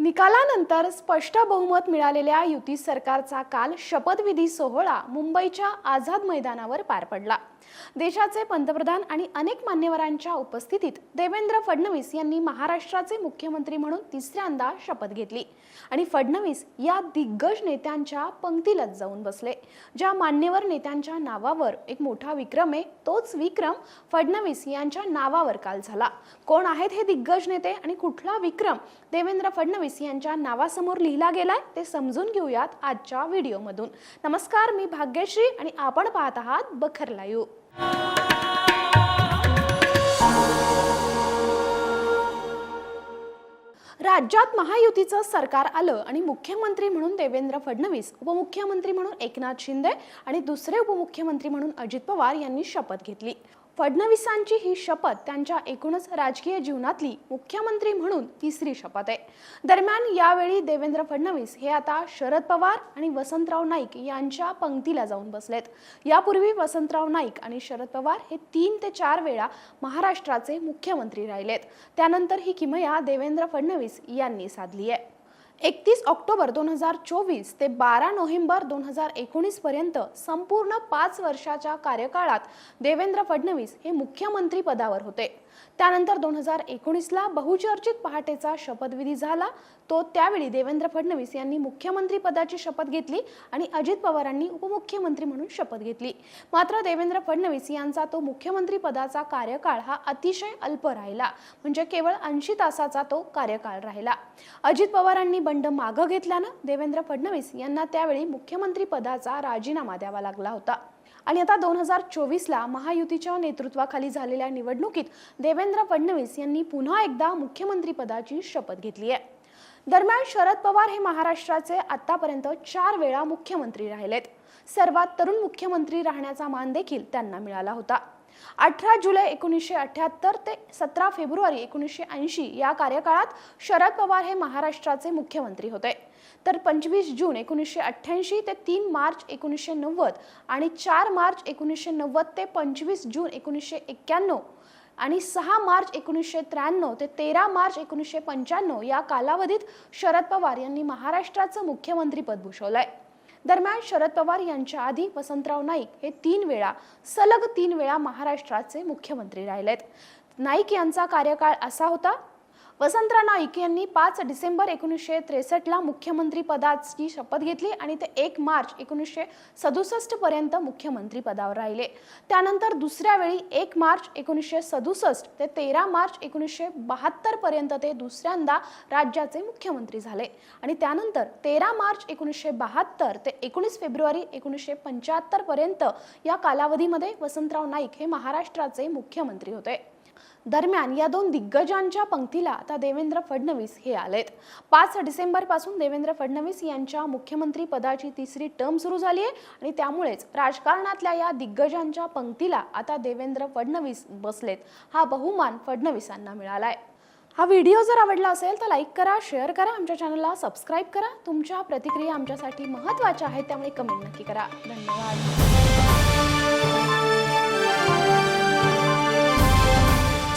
निकालानंतर स्पष्ट बहुमत मिळालेल्या युती सरकारचा काल शपथविधी सोहळा मुंबईच्या आझाद मैदानावर पार पडला. देशाचे पंतप्रधान आणि अनेक मान्यवरांच्या उपस्थितीत देवेंद्र फडणवीस यांनी महाराष्ट्राचे मुख्यमंत्री म्हणून तिसऱ्यांदा शपथ घेतली आणि फडणवीस या दिग्गज नेत्यांच्या पंक्तीलाच जाऊन बसले. ज्या मान्यवर नेत्यांच्या नावावर एक मोठा विक्रम आहे तोच विक्रम फडणवीस यांच्या नावावर काल झाला. कोण आहेत हे दिग्गज नेते आणि कुठला विक्रम? देवेंद्र फडणवीस यांच्या नावासमोर लिहिला गेलाय ते समजून घेऊयात आजच्या व्हिडिओमधून. नमस्कार मी भाग्यश्री आणि आपण पाहत आहात बखर लाईव्ह. राज्यात महायुतीचं सरकार आलं आणि मुख्यमंत्री म्हणून देवेंद्र फडणवीस उपमुख्यमंत्री म्हणून एकनाथ शिंदे आणि दुसरे उपमुख्यमंत्री म्हणून अजित पवार यांनी शपथ घेतली. फडणवीसांची ही शपथ त्यांच्या एकूणच राजकीय जीवनातली मुख्यमंत्री म्हणून तिसरी शपथ आहे. दरम्यान यावेळी देवेंद्र फडणवीस हे आता शरद पवार आणि वसंतराव नाईक यांच्या पंक्तीला जाऊन बसलेत. यापूर्वी वसंतराव नाईक आणि शरद पवार हे तीन ते चार वेळा महाराष्ट्राचे मुख्यमंत्री राहिलेत. त्यानंतर ही किमया देवेंद्र फडणवीस यांनी साधली आहे. एकतीस ऑक्टोबर दोन हजार चोवीस ते बारा नोव्हेंबर दोन हजार एकोणीसपर्यंत संपूर्ण पाच वर्षाच्या कार्यकाळात देवेंद्र फडणवीस हे मुख्यमंत्री पदावर होते. त्यानंतर दोन हजार एकोणीसला बहुचर्चित पहाटेचा शपथविधी झाला. तो त्यावेळी देवेंद्र फडणवीस यांनी मुख्यमंत्री पदाची शपथ घेतली आणि अजित पवारांनी उपमुख्यमंत्री म्हणून शपथ घेतली. मात्र देवेंद्र फडणवीस यांचा तो मुख्यमंत्री पदाचा कार्यकाळ हा अतिशय अल्प राहिला. म्हणजे केवळ ऐंशी तासाचा तो कार्यकाळ राहिला. अजित पवारांनी बंड मागं घेतल्यानं देवेंद्र फडणवीस यांना त्यावेळी मुख्यमंत्री पदाचा राजीनामा द्यावा लागला होता. आणि आता दोन हजार चोवीसला महायुतीच्या नेतृत्वाखाली झालेल्या निवडणुकीत देवेंद्र फडणवीस यांनी पुन्हा एकदा मुख्यमंत्रीपदाची शपथ घेतली आहे. दरम्यान शरद पवार हे महाराष्ट्राचे आतापर्यंत चार वेळा मुख्यमंत्री राहिलेत. सर्वात तरुण मुख्यमंत्री राहण्याचा मान देखील त्यांना मिळाला होता. अठरा जुलै एकोणीसशे अठ्याहत्तर ते सतरा फेब्रुवारी एकोणीसशे ऐंशी या कार्यकाळात शरद पवार हे महाराष्ट्राचे मुख्यमंत्री होते. तर पंचवीस जून एकोणीसशे अठ्ठ्याऐंशी ते तीन मार्च एकोणीसशे नव्वद आणि चार मार्च एकोणीसशे नव्वद ते पंचवीस जून एकोणीसशे एक्क्याण्णव आणि सहा मार्च एकोणीसशे त्र्याण्णव ते तेरा मार्च एकोणीसशे पंच्याण्णव या कालावधीत शरद पवार यांनी महाराष्ट्राचं मुख्यमंत्रीपद भूषवलंय. दरम्यान शरद पवार यांच्या आधी वसंतराव नाईक हे तीन वेळा सलग तीन वेळा महाराष्ट्राचे मुख्यमंत्री राहिलेत. नाईक यांचा कार्यकाळ असा होता वसंतराव नाईक यांनी पाच डिसेंबर एकोणीसशे त्रेसष्टला मुख्यमंत्री पदाची शपथ घेतली आणि ते एक मार्च एकोणीसशे सदुसष्ट पर्यंत मुख्यमंत्री पदावर राहिले. त्यानंतर दुसऱ्या वेळी एक मार्च एकोणीसशे सदुसष्ट ते तेरा मार्च एकोणीसशे बहात्तर पर्यंत ते दुसऱ्यांदा राज्याचे मुख्यमंत्री झाले. आणि त्यानंतर तेरा मार्च एकोणीसशे बहात्तर ते एकोणीस फेब्रुवारी एकोणीसशे पंच्याहत्तर पर्यंत या कालावधीमध्ये वसंतराव नाईक हे महाराष्ट्राचे मुख्यमंत्री होते. दरम्यान या दोन दिग्गजांच्या पंक्तीला आता देवेंद्र फडणवीस हे आलेत. पाच डिसेंबरपासून देवेंद्र फडणवीस यांच्या मुख्यमंत्री पदाची तिसरी टर्म सुरू झाली आहे आणि त्यामुळेच राजकारणातल्या या दिग्गजांच्या पंक्तीला आता देवेंद्र फडणवीस बसलेत. हा बहुमान फडणवीसांना मिळालाय. हा व्हिडिओ जर आवडला असेल तर लाईक करा शेअर करा आमच्या चॅनलला सबस्क्राईब करा. तुमच्या प्रतिक्रिया आमच्यासाठी महत्त्वाच्या आहेत त्यामुळे कमेंट नक्की करा. धन्यवाद.